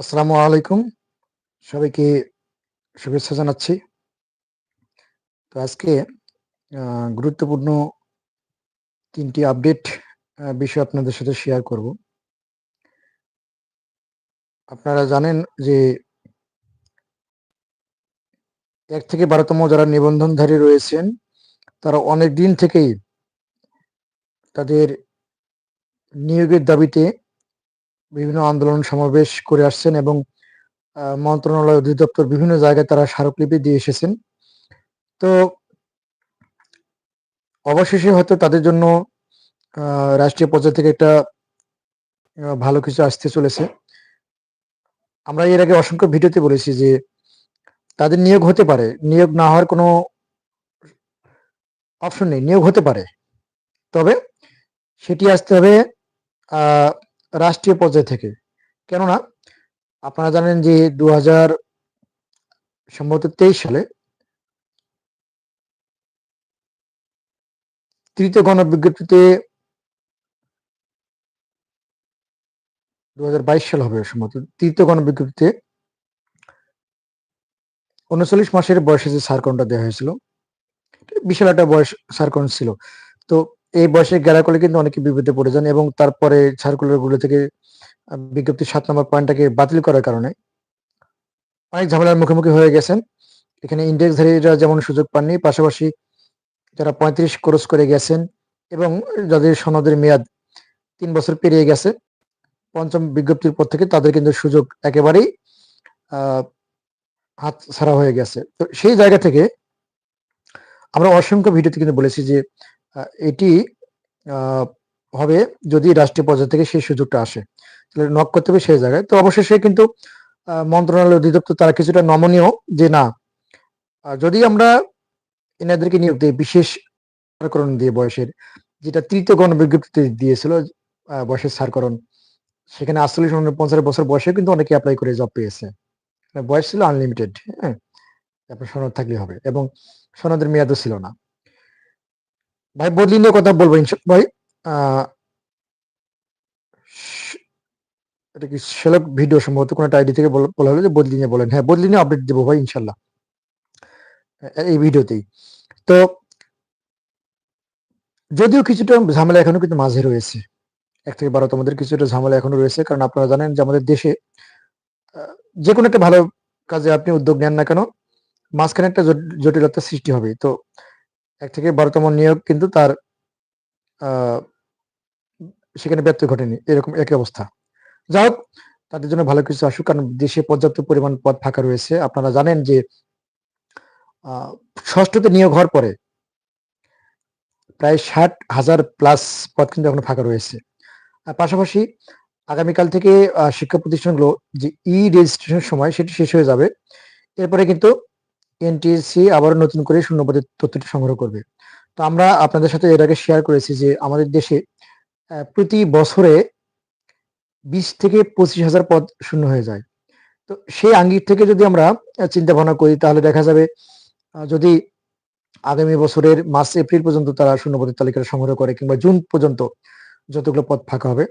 আসসালামু আলাইকুম। সবাইকে শুভেচ্ছা জানাচ্ছি। তো আজকে গুরুত্বপূর্ণ তিনটি আপডেট বিষয় আপনাদের সাথে শেয়ার করব। আপনারা জানেন যে এক থেকে বারোতম যারা নিবন্ধনধারী রয়েছেন, তারা অনেক দিন থেকেই তাদের নিয়োগের দাবিতে বিভিন্ন আন্দোলন সমাবেশ করে আসছেন এবং মন্ত্রণালয় অধিদপ্তর বিভিন্ন জায়গায় তারা স্মারকলিপি দিয়ে এসেছেন। তো অবশেষে হয়তো তাদের জন্য রাষ্ট্রীয় পর্যায় থেকে একটা ভালো কিছু আসতে চলেছে। আমরা এর আগে অসংখ্য ভিডিওতে বলেছি যে, তাদের নিয়োগ হতে পারে। নিয়োগ না হওয়ার কোনো অপশন নেই। নিয়োগ হতে পারে। তবে সেটি আসতে হবে রাষ্ট্রীয় পর্যায় থেকে। কেননা আপনারা জানেন যে ২০০০ সম্ভবত ২৩ সালে তৃতীয় গণবিজ্ঞপ্তিতে ২০২২ সাল হবে সম্ভবত। তৃতীয় গণবিজ্ঞপ্তিতে ৩৯ মাসের বয়সে যে সার্কনটা দেওয়া হয়েছিল, বিশাল একটা বয়স সার্কন ছিল। তো এই বয়সে গেলা করলে কিন্তু অনেকে বিপদে পড়ে যান এবং তারপরে সার্কুলারগুলো থেকে বিজ্ঞপ্তির ৭ নম্বর পয়েন্টটাকে বাতিল করার কারণে অনেক ঝামেলার মুখোমুখি হয়ে গেছেন। এখানে ইনডেক্সধারীরা যেমন সুযোগ পাননি, পাশাপাশি যারা ৩৫ ক্রস করে গেছেন এবং যাদের সনদের মেয়াদ তিন বছর পেরিয়ে গেছে, পঞ্চম বিজ্ঞপ্তির পর থেকে তাদের কিন্তু সুযোগ একেবারেই হাত ছাড়া হয়ে গেছে। তো সেই জায়গা থেকে আমরা অসংখ্য ভিডিওতে কিন্তু বলেছি যে এটি হবে যদি রাষ্ট্রীয় পর্যায় থেকে সেই সুযোগটা আসে। তাহলে নক করতে হবে সেই জায়গায়। তো অবশেষে কিন্তু মন্ত্রণালয় অধিদপ্তর তারা কিছুটা নমনীয় যে না, যদি আমরা এনাদেরকে নিয়োগ দেই বিশেষ সারকরণ দিয়ে বয়সের, যেটা তৃতীয় গণবিজ্ঞপ্তিতে দিয়েছিল বয়সের সারকরণ। সেখানে ৪৮ ৪৯ বছর বয়সেও কিন্তু অনেকে অ্যাপ্লাই করে জব পেয়েছে। বয়স ছিল আনলিমিটেড, হ্যাঁ? আপনার সনদ থাকলেই হবে এবং সনদের মেয়াদও ছিল না। ভাই বদলি নিয়ে কথা বলব ভাই এটা কি ভিডিও সম্ভবত কোনো আইডি থেকে বলা হলো যে বলেন। হ্যাঁ, আপডেট দেব ভাই ইনশাল্লাহ। এই ভিডিওতেই। তো যদিও কিছুটা ঝামেলা এখনও কিন্তু মাঝে রয়েছে। ১ থেকে ১২ তমদের কিছুটা ঝামেলা এখনও রয়েছে। কারণ আপনারা জানেন যে আমাদের দেশে আ যেকোনো একটা ভালো কাজে আপনি উদ্যোগ নেন না কেন, মাঝখানে একটা জট জটিলতার সৃষ্টি হবে তো ১ থেকে ১২ তম নিয়োগ কিন্তু তার সেখানে ব্যত্যয় ঘটেনি। এরকম একই অবস্থা। যাই হোক, তাদের জন্য ভালো কিছু আসুক। কারণ দেশে পর্যাপ্ত পরিমাণ পদ ফাঁকা রয়েছে। আপনারা জানেন যে আ ৬ষ্ঠ তে নিয়োগ হওয়ার পরে প্রায় ৬০,০০০ প্লাস পদ কিন্তু এখন ফাঁকা রয়েছে। আর পাশাপাশি আগামীকাল থেকে শিক্ষা প্রতিষ্ঠানগুলো যে ই-রেজিস্ট্রেশন সময় সেটি শেষ হয়ে যাবে। এরপরে কিন্তু এনটিএসসি আবারও নতুন করে শূন্যপদের তথ্যটি সংগ্রহ করবে। তো আমরা আপনাদের সাথে এর আগে শেয়ার করেছি যে আমাদের দেশে প্রতি বছরে ২০ থেকে ২৫,০০০ পদ শূন্য হয়ে যায়। তো সেই আঙ্গিক থেকে যদি আমরা চিন্তা ভাবনা করি তাহলে দেখা যাবে যদি আগামী বছরের মার্চ, এপ্রিল পর্যন্ত তারা শূন্যপদের তালিকাটা সংগ্রহ করে কিংবা জুন পর্যন্ত যতগুলো পদ ফাঁকা হবে,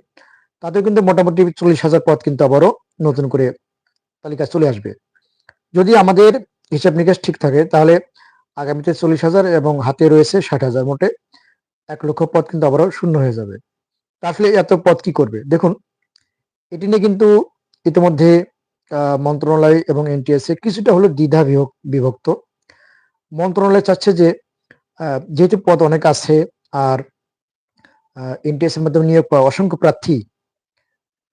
তাতেও কিন্তু মোটামুটি ৪০,০০০ পদ কিন্তু আবারও নতুন করে তালিকা চলে আসবে। যদি আমাদের হিসাব নিকাশ ঠিক থাকে তাহলে আগামীতে ৪০,০০০ এবং হাতে রয়েছে ৬০,০০০ মোটে ১,০০,০০০ পদ কিন্তু আবারও শূন্য হয়ে যাবে। তাহলে এত পদ কি করবে? দেখুন, এটি নিয়ে কিন্তু ইতিমধ্যে মন্ত্রণালয় এবং এনটিএসসি কিছুটা হলেও দ্বিধা বিভক বিভক্ত। মন্ত্রণালয় চাচ্ছে যে যেহেতু পদ অনেক আছে আর আ এনটিএসসি এর মাধ্যমে নিয়োগ পাওয়া অসংখ্য প্রার্থী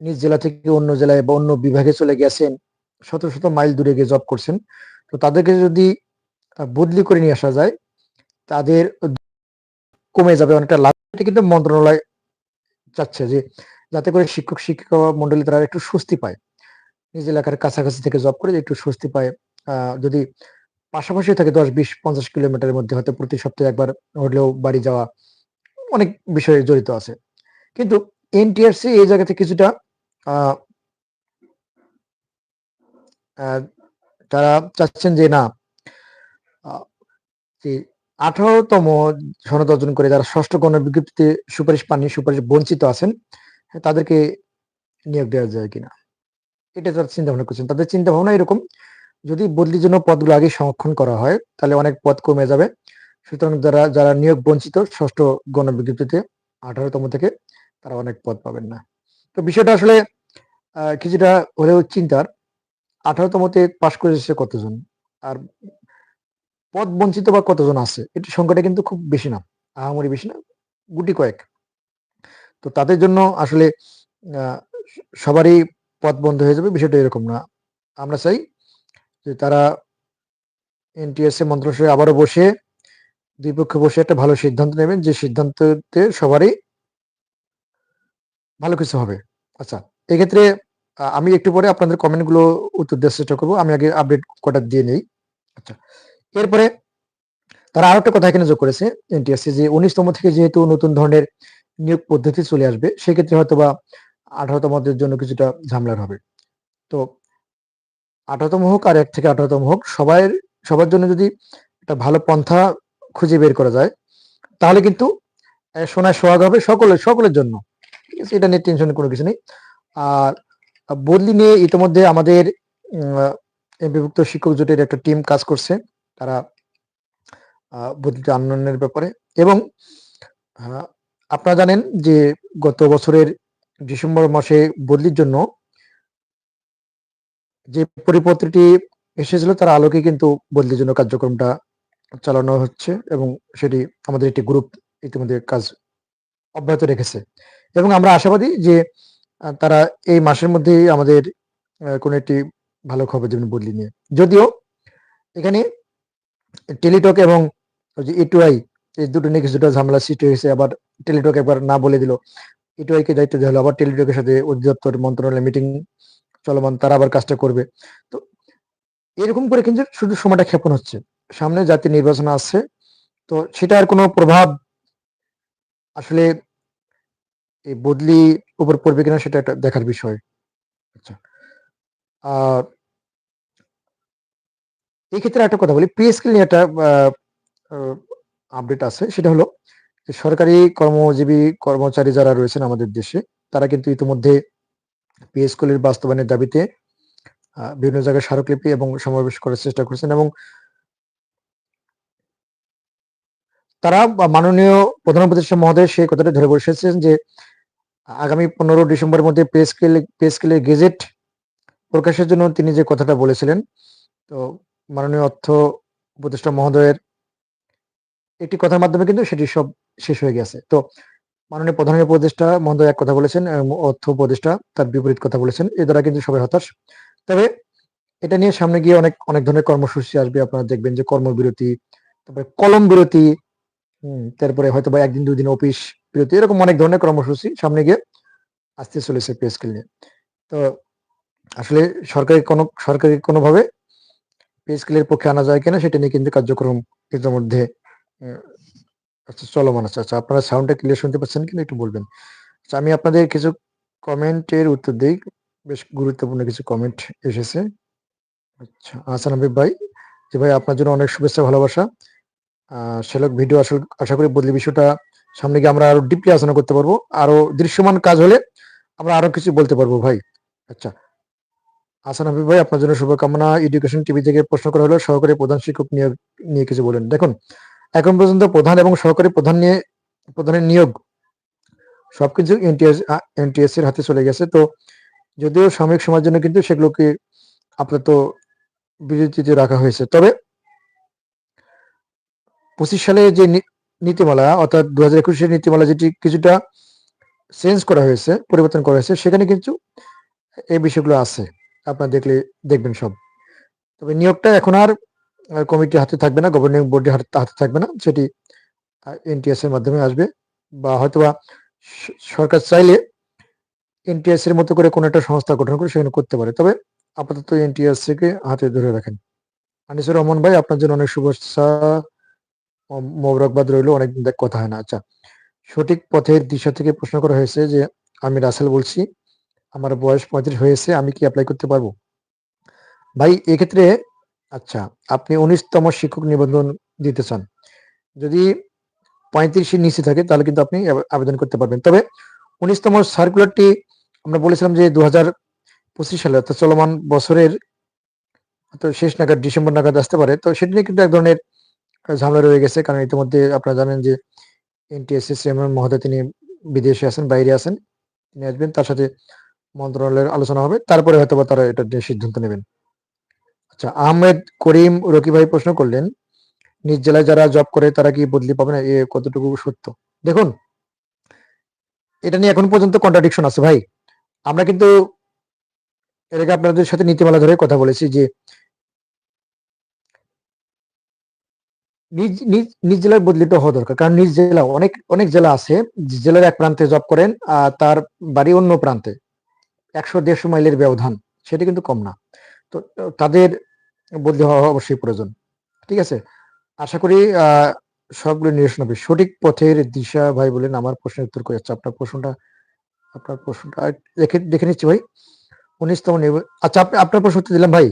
নিজ জেলা থেকে অন্য জেলায় বা অন্য বিভাগে চলে গেছেন। শত, শত মাইল দূরে গিয়ে জব করছেন। তো তাদেরকে যদি বদলি করে নিয়ে আসা যায়, তাদের কমে যাবে অনেকটা লাভ। এটা কিন্তু মন্ত্রণালয় চাচ্ছে যে যাতে করে শিক্ষক-শিক্ষিকা মন্ডলী তারা একটু স্বস্তি পায়। নিজ এলাকার কাছাকাছি থেকে জব করে একটু স্বস্তি পায়। যদি পাশাপাশি থাকে দশ বিশ পঞ্চাশ কিলোমিটারের মধ্যে হয়তো প্রতি সপ্তাহে একবার হলেও বাড়ি যাওয়া অনেক বিষয়ে জড়িত আছে। কিন্তু এনটিআরসি এই জায়গা থেকে কিছুটা তারা চাচ্ছেন যে না আ যে ১৮ তম সনদ অর্জন করে যারা ৬ষ্ঠ গণবিজ্ঞপ্তিতে সুপারিশ পাননি, সুপারিশ বঞ্চিত আছেন, তাদেরকে নিয়োগ দেওয়া যায় কিনা? এটা তারা চিন্তা ভাবনা করছেন। তাদের চিন্তা ভাবনা এরকম যদি বদলির জন্য পদগুলো আগে সংরক্ষণ করা হয় তাহলে অনেক পদ কমে যাবে। সুতরাং যারা যারা নিয়োগ বঞ্চিত ষষ্ঠ গণবিজ্ঞপ্তিতে আঠারোতম থেকে তারা অনেক পদ পাবেন না। তো বিষয়টা আসলে কিছুটা হলেও চিন্তার। আঠারোতমতে পাশ করে এসেছে কতজন? আর পদ বঞ্চিত বা কতজন আছে? এটি সংখ্যাটা কিন্তু খুব বেশি না, আহামরি বেশি না, গুটি কয়েক। তো তাদের জন্য আসলে সবারই পথ বন্ধ হয়ে যাবে, বিষয়টা এরকম না। আমরা চাই যে তারা এনটিএসএ মন্ত্রণালয়ে আবারও বসে, দুই পক্ষে বসে একটা ভালো সিদ্ধান্ত নেবেন, যে সিদ্ধান্ততে সবারই ভালো কিছু হবে। আচ্ছা এক্ষেত্রে আমি একটু পরে আপনাদের কমেন্টগুলো উত্তর দেওয়ার চেষ্টা করব। আমি আগে আপডেট কটা দিয়ে নেই। আচ্ছা এরপরে তারা আরও একটা কথা এখানে যোগ করেছে এনটিএসসি যে উনিশতম থেকে যেহেতু নতুন ধরনের নিয়োগ পদ্ধতি চলে আসবে, সেক্ষেত্রে হয়তো বা আঠারোতমদের জন্য কিছুটা ঝামেলার হবে। তো আঠারোতম হোক আর এক থেকে আঠারোতম হোক, সবাই, সবার জন্য যদি একটা ভালো পন্থা খুঁজে বের করা যায়, তাহলে কিন্তু সোনায় সোহাগ হবে সকলের সকলের জন্য। ঠিক আছে, এটা নিয়ে টেনশনের কোনো কিছু নেই। আর বদলি নিয়ে ইতিমধ্যে আমাদের বিভক্ত শিক্ষক জোটের একটা টিম কাজ করছে। তারা আহ, বদলিতে আন্দোলনের ব্যাপারে। এবং আপনারা জানেন যে গত বছরের ডিসেম্বর মাসে বদলির জন্য যে পরিপত্রটি এসেছিল তার আলোকে কিন্তু বদলির জন্য কার্যক্রমটা চালানো হচ্ছে এবং সেটি আমাদের একটি গ্রুপ ইতিমধ্যে কাজ অব্যাহত রেখেছে। এবং আমরা আশাবাদী যে তারা এই মাসের মধ্যেই আমাদের কোনো একটি ভালো খবর দেবেন বদলি নিয়ে। যদিও এখানে টেলিটক এবং যে এটুআই এই দুটো নিয়ে কিছুটা ঝামেলা সৃষ্টি হয়েছে। আবার টেলিটক একবার না বলে দিল। এটুআই কে দায়িত্ব দেওয়া হলো। আবার টেলিটকের সাথে অধিদপ্তর মন্ত্রণালয় মিটিং চলমান, তারা আবার কাজটা করবে। তো এরকম করে কিন্তু শুধু সময়টা ক্ষেপণ হচ্ছে। সামনে জাতীয় নির্বাচন আসছে। তো সেটার কোনো প্রভাব আসলে এই বদলি উপর পড়বে কিনা সেটা একটা দেখার বিষয়। আচ্ছা। আর এই ক্ষেত্রে একটা কথা বলি পে নিয়ে একটা আপডেট আছে। সেটা হলো সরকারি কর্মজীবী কর্মচারী যারা রয়েছেন আমাদের দেশে তারা কিন্তু ইতিমধ্যে পে বাস্তবায়নের দাবিতে আহ, বিভিন্ন জায়গায় স্মারকলিপি এবং সমাবেশ করার চেষ্টা করছেন এবং তারা মাননীয় প্রধান উপদেষ্টা মহোদয় সেই কথাটা ধরে বসেছেন যে আগামী পনেরো ডিসেম্বরের মধ্যে পে স্কেল গেজেট প্রকাশের জন্য তিনি যে কথাটা বলেছিলেন, তো মাননীয় অর্থ উপদেষ্টা মহোদয়ের একটি কথার মাধ্যমে কিন্তু সেটি সব শেষ হয়ে গেছে। তো মাননীয় প্রধান উপদেষ্টা মহোদয় এক কথা বলেছেন অর্থ উপদেষ্টা তার বিপরীত কথা বলেছেন, এ দ্বারা কিন্তু সবাই হতাশ। তবে এটা নিয়ে সামনে গিয়ে অনেক অনেক ধরনের কর্মসূচি আসবে, আপনারা দেখবেন যে কর্মবিরতি, তারপরে কলম বিরতি, হম, তারপরে হয়তো বা একদিন দুই দিন অফিস বিরতি, এরকম অনেক ধরনের কর্মসূচি সামনে গিয়ে আসতে চলেছে পে স্কেল নিয়ে। তো আসলে সরকারি কোনো, সরকারি কোনোভাবে পে স্কেলের পক্ষে আনা যায় কিনা সেটা নিয়ে কিন্তু কার্যক্রম ইতিমধ্যে আচ্ছা চলমান আছে। আচ্ছা আপনারা সাউন্ডটা ক্লিয়ার শুনতে পাচ্ছেন কিনা একটু বলবেন? আচ্ছা আমি আপনাদের কিছু কমেন্টের উত্তর দিই। বেশ গুরুত্বপূর্ণ কিছু কমেন্ট এসেছে। আচ্ছা আসান হাবিব ভাই, যে ভাই, আপনার জন্য অনেক শুভেচ্ছা, ভালোবাসা। শ্যালক ভিডিও আসলে, আশা করি বদলি বিষয়টা সামনে গিয়ে আমরা আরও ডিপলি আলোচনা করতে পারব। আরও দৃশ্যমান কাজ হলে আমরা আরও কিছু বলতে পারব ভাই। আচ্ছা। আসান হাবিব ভাই, আপনার জন্য শুভকামনা। এডুকেশন টিভি থেকে প্রশ্ন করা হলো, সহকারী প্রধান শিক্ষক নিয়োগ নিয়ে কিছু বলেন। দেখুন, এখন পর্যন্ত প্রধান এবং সহকারী প্রধান নিয়ে, প্রধানের নিয়োগ সবকিছু এনটিএস এর হাতে চলে গেছে। তো যদিও সাময়িক সময়ের জন্য কিন্তু সেগুলোকে আপাতত বিরতিতে রাখা হয়েছে। তবে পঁচিশ সালে যে নীতিমালা, অর্থাৎ দু হাজার একুশের নীতিমালা যেটি কিছুটা চেঞ্জ করা হয়েছে, পরিবর্তন করা হয়েছে, সেখানে কিন্তু এই বিষয়গুলো আছে। আপনার দেখলে দেখবেন সব। তবে নিয়োগটা এখন আর কমিটির হাতে থাকবে না গভর্নিং বোর্ডের হাতে থাকবে না, সেটি এনটিএস এর মাধ্যমে আসবে। বা হয়তোবা সরকার চাইলে এনটিএস এর মতো করে কোনো একটা সংস্থা গঠন করে সেখানে করতে পারে। তবে আপাতত এনটিএস কে হাতে ধরে রাখেন। আনিসুর রহমান ভাই, আপনার জন্য অনেক শুভেচ্ছা। মোবারকবাদ রইল, অনেকদিন কথা হয় না। আচ্ছা সঠিক পথের দিশা থেকে প্রশ্ন করা হয়েছে যে, আমি রাসেল বলছি, আমার বয়স পঁয়ত্রিশ হয়েছে, আমি কি অ্যাপ্লাই করতে পারব? ভাই, এক্ষেত্রে আচ্ছা আপনি উনিশতম শিক্ষক নিবন্ধন দিতে চান। যদি পঁয়ত্রিশের নিচে থাকে, তাহলে কিন্তু আপনি আবেদন করতে পারবেন। তবে উনিশতম সার্কুলারটি আমরা বলেছিলাম যে দু হাজার পঁচিশ সালে, অর্থাৎ চলমান বছরের, তো শেষ নাগাদ, ডিসেম্বর নাগাদ আসতে পারে। তো সেটা নিয়ে কিন্তু এক ধরনের ঝামেলা রয়ে গেছে, কারণ ইতিমধ্যে আপনারা জানেন যে এনটিএসসি চেয়ারম্যান মহোদয় তিনি বিদেশে আছেন, বাইরে আছেন, তিনি আসবেন, তার সাথে মন্ত্রণালয়ের আলোচনা হবে, তারপরে হয়তো বা তারা এটা নিয়ে সিদ্ধান্ত নেবেন। আচ্ছা আহমেদ করিম রকি ভাই প্রশ্ন করলেন, নিজ জেলায় যারা জব করে তারা কি বদলি পাবে না? এ কতটুকু সত্য? দেখুন, এটা নিয়ে এখন পর্যন্ত কন্ট্রাডিকশন আছে ভাই। আমরা কিন্তু আগে আপনাদের সাথে নীতিমালা ধরে কথা বলেছি যে নিজ নিজ নিজ জেলায় বদলিত হওয়া দরকার। কারণ নিজ জেলা, অনেক অনেক জেলা আছে জেলার এক প্রান্তে জব করেন, আর তার বাড়ি অন্য প্রান্তে। একশো দেড়শো মাইলের ব্যবধান, সেটা কিন্তু কম না। তো তাদের বদলি হওয়া অবশ্যই প্রয়োজন। ঠিক আছে? আশা করি সবগুলো নিরসন হবে। সঠিক পথের দিশা ভাই বলেন, আমার প্রশ্নের উত্তর করে যাচ্ছে? আপনার প্রশ্নটা আপনার প্রশ্নটা দেখে দেখে নিচ্ছি ভাই। উনিশতম আচ্ছা আপনার প্রশ্ন দিলাম ভাই।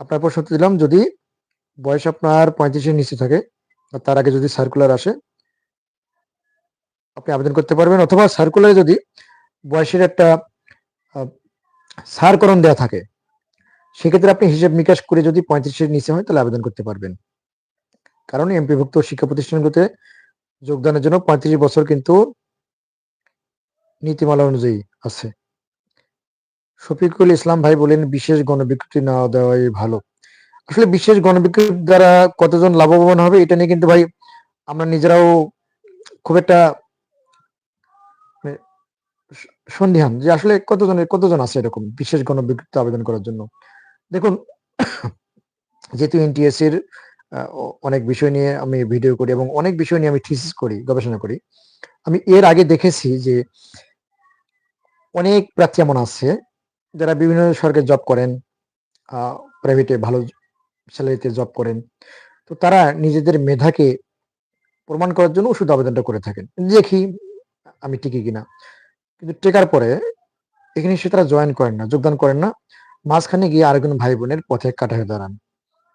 আপনার প্রশ্ন দিলাম যদি বয়স আপনার পঁয়ত্রিশের নিচে থাকে তার আগে যদি সার্কুলার আসে, আপনি আবেদন করতে পারবেন, অথবা সার্কুলারে যদি বয়সের একটা সারকরণ দেওয়া থাকে, সেক্ষেত্রে আপনি হিসেব নিকাশ করে যদি পঁয়ত্রিশের নিচে হয়, তাহলে আবেদন করতে পারবেন। কারণ এমপিভুক্ত শিক্ষা প্রতিষ্ঠানগুলোতে যোগদানের জন্য পঁয়ত্রিশ বছর কিন্তু নীতিমালা অনুযায়ী আছে। শফিকুল ইসলাম ভাই বলেন, বিশেষ গণবিজ্ঞপ্তি না দেওয়াই ভালো। আসলে বিশেষ গণবিজ্ঞপ্তি দ্বারা কতজন লাভবান হবে, এটা নিয়ে কিন্তু ভাই আমরা নিজেরাও খুব একটা মানে স- যে আসলে কতজনের, কতজন আছে এরকম বিশেষ গণবিজ্ঞপ্তি আবেদন করার জন্য? দেখুন, যেহেতু এনটিএস এর অনেক বিষয় নিয়ে আমি ভিডিও করি এবং অনেক বিষয় নিয়ে আমি থিসিস করি, গবেষণা করি, আমি এর আগে দেখেছি যে অনেক প্রার্থী এমন আছে যারা বিভিন্ন সরকারি জব করেন প্রাইভেটে ভালো স্যালারিতে জব করেন। তো তারা নিজেদের মেধাকে প্রমাণ করার জন্য ওষুধ আবেদনটা করে থাকেন। দেখি আমি টিকি কিনা। কিন্তু টেকার পরে এখানে সে তারা জয়েন করেন না, যোগদান করেন না। মাঝখানে গিয়ে আরেকজন ভাই বোনের পথে কাটা হয়ে দাঁড়ান।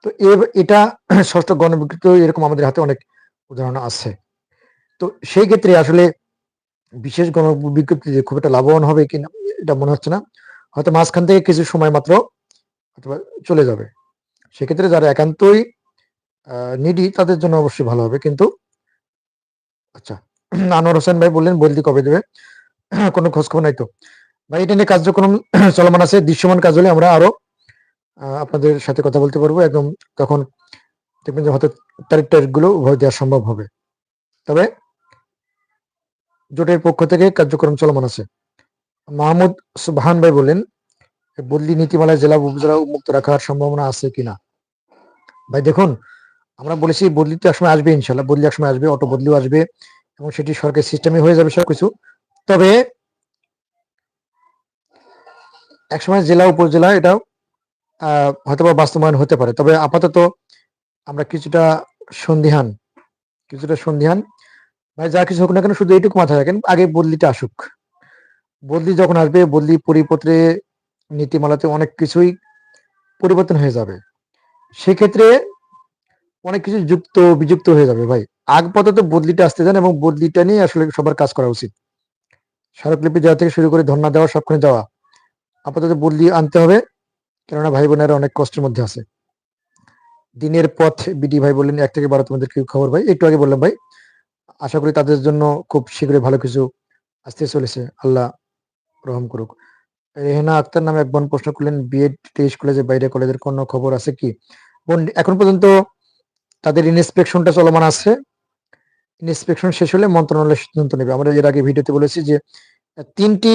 তো এটা ষষ্ঠ গণবিজ্ঞপ্তি এরকম আমাদের হাতে অনেক উদাহরণ আছে। তো সেই ক্ষেত্রে আসলে বিশেষ গণবিজ্ঞপ্তি যে খুব একটা লাভবান হবে কিনা, এটা মনে হচ্ছে না। হয়তো মাঝখান থেকে কিছু সময় মাত্র অথবা চলে যাবে। সেক্ষেত্রে যারা একান্তই নিডি তাদের জন্য অবশ্যই ভালো হবে। কিন্তু আচ্ছা আনোয়ার হোসেন ভাই বললেন বলতি কবে দেবে? কোনো খোঁজ খবর নাই তো। ভাই, এটা নিয়ে কার্যক্রম চলমান আছে, দৃশ্যমান কাজ হলে আমরা আরও আপনাদের সাথে কথা বলতে পারব। একদম তখন দেখবেন যে হয়তো তারিখ তারিখগুলো দেওয়া সম্ভব হবে। তবে, জোটের পক্ষ থেকে কার্যক্রম চলমান আছে। মাহমুদ সুবহান ভাই বললেন, বদলি নীতিমালায় জেলা উপজেলা উন্মুক্ত রাখার সম্ভাবনা আছে কিনা? ভাই দেখুন আমরা বলেছি বদলি তো একসময় আসবে ইনশাল্লাহ বদলি একসময় আসবে অটো বদলিও আসবে এবং সেটি সরকারি সিস্টেমে হয়ে যাবে সবকিছু। তবে একসময় জেলা উপজেলা এটাও আহ, হয়তোবা বাস্তবায়ন হতে পারে। তবে আপাতত আমরা কিছুটা সন্দিহান কিছুটা সন্দিহান ভাই যা কিছু হোক না কেন শুধু এইটুকু মাথায় রাখেন আগে বদলিটা আসুক। বদলি যখন আসবে বদলি পরিপত্রে নীতিমালাতে অনেক কিছুই পরিবর্তন হয়ে যাবে। সেক্ষেত্রে অনেক কিছু যুক্ত, বিযুক্ত হয়ে যাবে ভাই। আপাতত বদলিটা আসতে দেন এবং বদলিটা নিয়ে আসলে সবার কাজ করা উচিত। স্মারকলিপি দেওয়া থেকে শুরু করে ধর্ণা দেওয়া, সবখানে দেওয়া, আপাতত বদলি আনতে হবে, কেননা ভাই বোনেরা অনেক কষ্টের মধ্যে আছে। দিনের পথ, বিডি ভাই বললেন, এক থেকে বারো তোমাদের কি খবর ভাই? একটু আগে বললাম ভাই, আশা করি তাদের জন্য খুব শীঘ্রই ভালো কিছু আসতে চলেছে। আল্লাহ রহম করুক। রেহেনা আক্তার নামে এক বোন প্রশ্ন করলেন, বিএড তেইশ কলেজের বাইরে কলেজের কোনো খবর আছে কি? বোন, এখন পর্যন্ত তাদের ইনস্পেকশনটা চলমান আছে। ইনস্পেকশন শেষ হলে মন্ত্রণালয় সিদ্ধান্ত নেবে। আমরা এর আগে ভিডিওতে বলেছি যে, তিনটি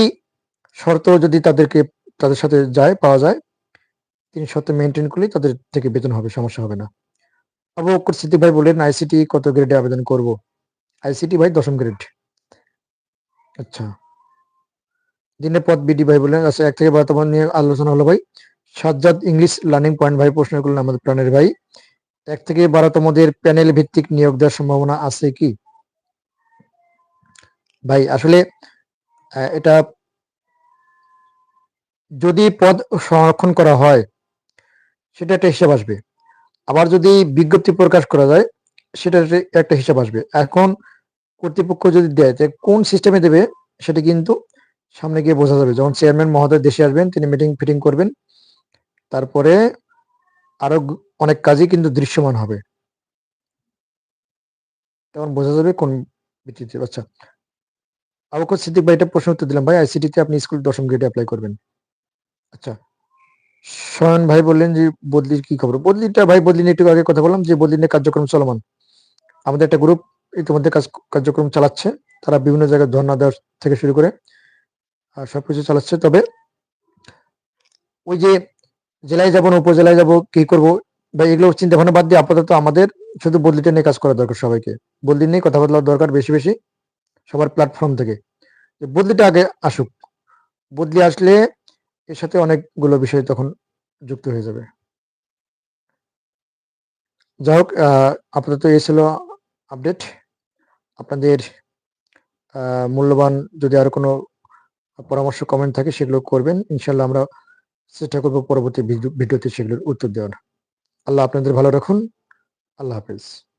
শর্ত যদি তাদেরকে, তাদের সাথে যায়, পাওয়া যায়, তিন শর্ত মেনটেন করলে তাদের থেকে বেতন হবে, সমস্যা হবে না। আবু বকর সিদ্দিক ভাই বললেন আইসিটি কত গ্রেডে আবেদন করব? আইসিটি ভাই দশম গ্রেড আচ্ছা। দিনের পথ বিডি ভাই বললেন আচ্ছা এক থেকে বর্তমান নিয়ে আলোচনা হলো ভাই। সাজ্জাদ ইংলিশ লার্নিং পয়েন্ট ভাই প্রশ্ন করলেন আমাদের প্রাণের ভাই, এক থেকে বারোতমদের প্যানেল ভিত্তিক নিয়োগ দেওয়ার সম্ভাবনা আছে কি? ভাই, আসলে এটা যদি পদ সংরক্ষণ করা হয়, সেটা একটা হিসাব আসবে। আবার যদি বিজ্ঞপ্তি প্রকাশ করা যায়, সেটা একটা হিসাব আসবে। এখন কর্তৃপক্ষ যদি দেয় কোন সিস্টেমে দেবে, সেটা কিন্তু সামনে গিয়ে বোঝা যাবে, যখন চেয়ারম্যান মহোদয় দেশে আসবেন, তিনি মিটিং ফিটিং করবেন। তারপরে আরও অনেক কাজই কিন্তু দৃশ্যমান হবে। তখন বোঝা যাবে কোন ভিত্তিতে। আচ্ছা আবুকর সিদ্দিক ভাই এটা প্রশ্ন উত্তর দিলাম ভাই। আইসিটিতে আপনি স্কুল দশম গ্রেডে অ্যাপ্লাই করবেন। আচ্ছা শয়ন ভাই বললেন যে বদলির কি খবর? বদলিটা ভাই, বদলি নিয়ে একটু আগে কথা বললাম যে বদলি নিয়ে কার্যক্রম চলমান। আমাদের একটা গ্রুপ ইতিমধ্যে কাজ কার্যক্রম চালাচ্ছে। তারা বিভিন্ন জায়গায় ধর্ণা দেওয়ার থেকে শুরু করে সবকিছু চালাচ্ছে। তবে ওই যে জেলায় যাব না, উপজেলায় যাব, কি করব, বা এগুলো চিন্তা ভাবনা বাদ দিয়ে আপাতত আমাদের শুধু বদলিটা নিয়ে কাজ করা দরকার সবাইকে। বদলি নিয়ে কথা বলার দরকার বেশি বেশি সবার প্ল্যাটফর্ম থেকে। বদলিটা আগে আসুক। বদলি আসলে এর সাথে অনেকগুলো বিষয় তখন যুক্ত হয়ে যাবে। যাই হোক আপাতত এ ছিল আপডেট আপনাদের মূল্যবান যদি আরও কোনো পরামর্শ কমেন্ট থাকে, সেগুলো করবেন। ইনশাল্লাহ আমরা চেষ্টা করব পরবর্তী ভিডিও- ভিডিওতে সেগুলোর উত্তর দেওয়ার। আল্লাহ আপনাদের ভালো রাখুন। আল্লাহ হাফেজ।